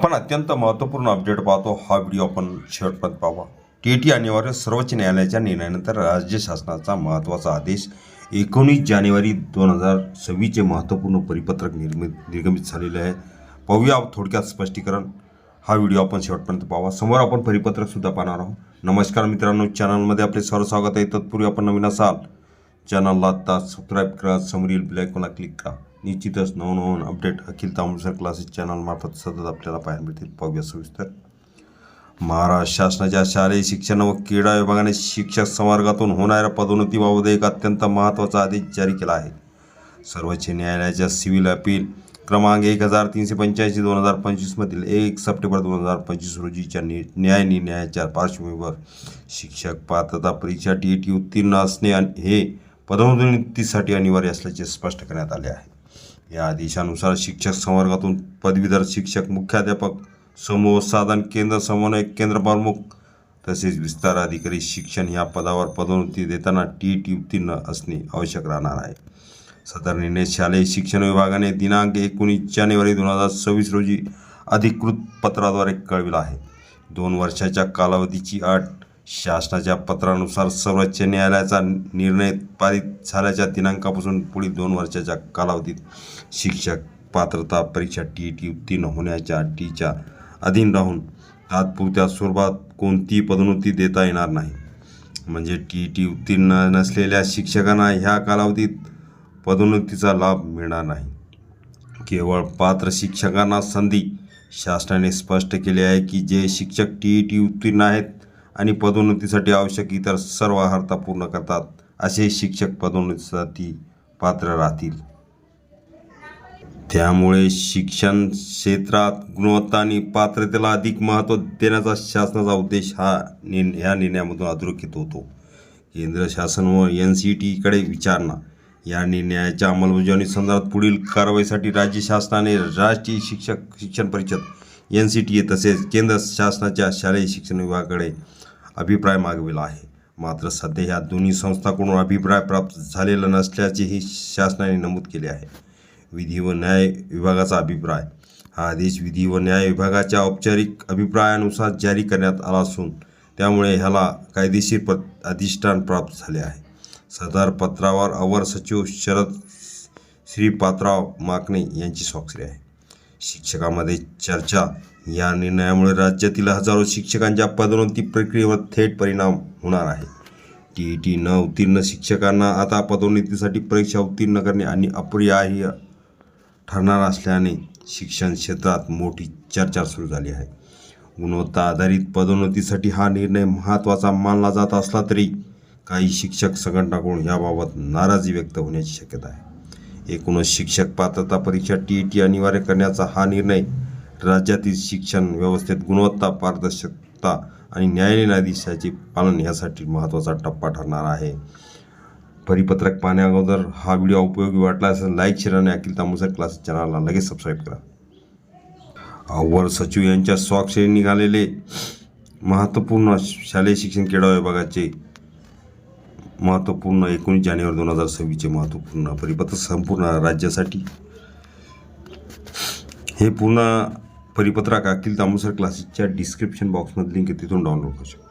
आपण अत्यंत महत्त्वपूर्ण अपडेट पाहतो हा व्हिडिओ आपण शेवटपर्यंत पाहावा टी टी अनिवार्य सर्वोच्च न्यायालयाच्या निर्णयानंतर राज्य शासनाचा महत्त्वाचा आदेश एकोणीस जानेवारी दोन हजार सव्वीसचे महत्त्वपूर्ण परिपत्रक निर्मित निर्गमित झालेले आहे. पाहूया थोडक्यात स्पष्टीकरण. हा व्हिडिओ आपण शेवटपर्यंत पाहावा समोर आपण परिपत्रकसुद्धा पाहणार आहोत. नमस्कार मित्रांनो चॅनलमध्ये आपले सर्व स्वागत आहे. तत्पूर्वी आपण नवीन असाल चॅनलला आत्ता सबस्क्राईब करा समोरील ब्लॅकला क्लिक करा. निश्चितच नवनवन अपडेट अखिल तांबूसर क्लासेस चॅनलमार्फत सतत आपल्याला पाहायला मिळतील. पाहूया सविस्तर. महाराष्ट्र शासनाच्या शालेय शिक्षण व क्रीडा विभागाने शिक्षक संवर्गातून होणाऱ्या पदोन्नतीबाबत एक अत्यंत महत्त्वाचा आदेश जारी केला आहे. सर्वोच्च न्यायालयाच्या सिव्हिल अपील क्रमांक एक हजार तीनशे पंच्याऐंशी दोन हजार पंचवीसमधील एक सप्टेंबर दोन हजार पंचवीस रोजीच्या नि न्याय निर्णयाच्या पार्श्वभूमीवर शिक्षक पात्रता परीक्षा टी ई टी उत्तीर्ण असणे हे पदोन्नतीसाठी अनिवार्य असल्याचे स्पष्ट करण्यात आले आहे. या आदेशानुसार शिक्षक संवर्गातून पदवीधर शिक्षक मुख्याध्यापक समूह साधन केंद्र समन्वय केंद्र प्रमुख तसेच विस्तार अधिकारी शिक्षण या पदावर पदोन्नती देताना टी टी उत्तीर्ण असणे आवश्यक राहणार आहे. सदर निर्णय शालेय शिक्षण विभागाने दिनांक एकोणीस जानेवारी दोन हजार सव्वीस रोजी अधिकृत पत्राद्वारे कळविला आहे. दोन वर्षाच्या कालावधीची अट शासनाच्या पत्रानुसार सर्वोच्च न्यायालयाचा निर्णय पारित झाल्याच्या दिनांकापासून पुढील दोन वर्षाच्या कालावधीत शिक्षक पात्रता परीक्षा टी ई टी उत्तीर्ण होण्याच्या अटीच्या अधीन राहून तात्पुरत्या स्वरूपात कोणतीही पदोन्नती देता येणार नाही. म्हणजे टी ई टी उत्तीर्ण नसलेल्या शिक्षकांना ह्या कालावधीत पदोन्नतीचा लाभ मिळणार नाही. केवळ पात्र शिक्षकांना संधी शासनाने स्पष्ट केले आहे की जे शिक्षक टी ई टी उत्तीर्ण आहेत आणि पदोन्नतीसाठी आवश्यक इतर सर्व अर्हता पूर्ण करतात असे शिक्षक पदोन्नतीसाठी पात्र राहतील. त्यामुळे शिक्षण क्षेत्रात गुणवत्ता आणि पात्रतेला अधिक महत्त्व देण्याचा शासनाचा उद्देश हा निर् ह्या निर्णयामधून अधोरेखित होतो. केंद्र शासन व एन सी टीकडे विचारणा या निर्णयाच्या अंमलबजावणी संदर्भात पुढील कारवाईसाठी राज्य शासनाने राष्ट्रीय शिक्षक शिक्षण परिषद एन सी टी तसेच केंद्र शासनाच्या शालेय शिक्षण विभागाकडे अभिप्राय मागविला आहे. मात्र सध्या ह्या दोन्ही संस्थांकडून अभिप्राय प्राप्त झालेला नसल्याचेही शासनाने नमूद केले आहे. विधी व न्याय विभागाचा अभिप्राय. हा आदेश विधी व न्याय विभागाच्या औपचारिक अभिप्रायानुसार जारी करण्यात आला असून त्यामुळे ह्याला कायदेशीर प अधिष्ठान प्राप्त झाले आहे. सदर पत्रावर अवर सचिव शरद श्रीपात्राव माकणे यांची स्वाक्षरी आहे. शिक्षकामध्ये चर्चा या निर्णयामुळे राज्यातील हजारो शिक्षकांच्या पदोन्नती प्रक्रियेवर थेट परिणाम होणार आहे. टी ई टी न उत्तीर्ण शिक्षकांना आता पदोन्नतीसाठी परीक्षा उत्तीर्ण करणे आणि अपरिहार्य ठरणार असल्याने शिक्षण क्षेत्रात मोठी चर्चा सुरू झाली आहे. गुणवत्ता आधारित पदोन्नतीसाठी हा निर्णय महत्त्वाचा मानला जात असला तरी काही शिक्षक संघटनाकडून याबाबत नाराजी व्यक्त होण्याची शक्यता आहे. एकूणच शिक्षक पात्रता परीक्षा टी ई टी अनिवार्य करण्याचा हा निर्णय राज्यातील शिक्षण व्यवस्थेत गुणवत्ता पारदर्शकता आणि न्यायालयाधीशाचे पालन यासाठी महत्त्वाचा टप्पा ठरणार आहे. परिपत्रक पाहण्याअगोदर हा व्हिडिओ उपयोगी वाटला असेल लाईक शेअर आणि अखिल तामुसर क्लास चॅनलला लगेच सबस्क्राईब करा. अव्वल सचिव यांच्या स्वाक्षरी निघालेले महत्त्वपूर्ण शालेय शिक्षण क्रीडा विभागाचे महत्त्वपूर्ण एकोणीस जानेवारी दोन हजार सव्वीसचे महत्त्वपूर्ण परिपत्रक संपूर्ण राज्यासाठी. हे पूर्ण परिपत्रक अखिल तांबूसर क्लासेसच्या डिस्क्रिप्शन बॉक्समध्ये लिंक आहे तिथून डाउनलोड करू शकता.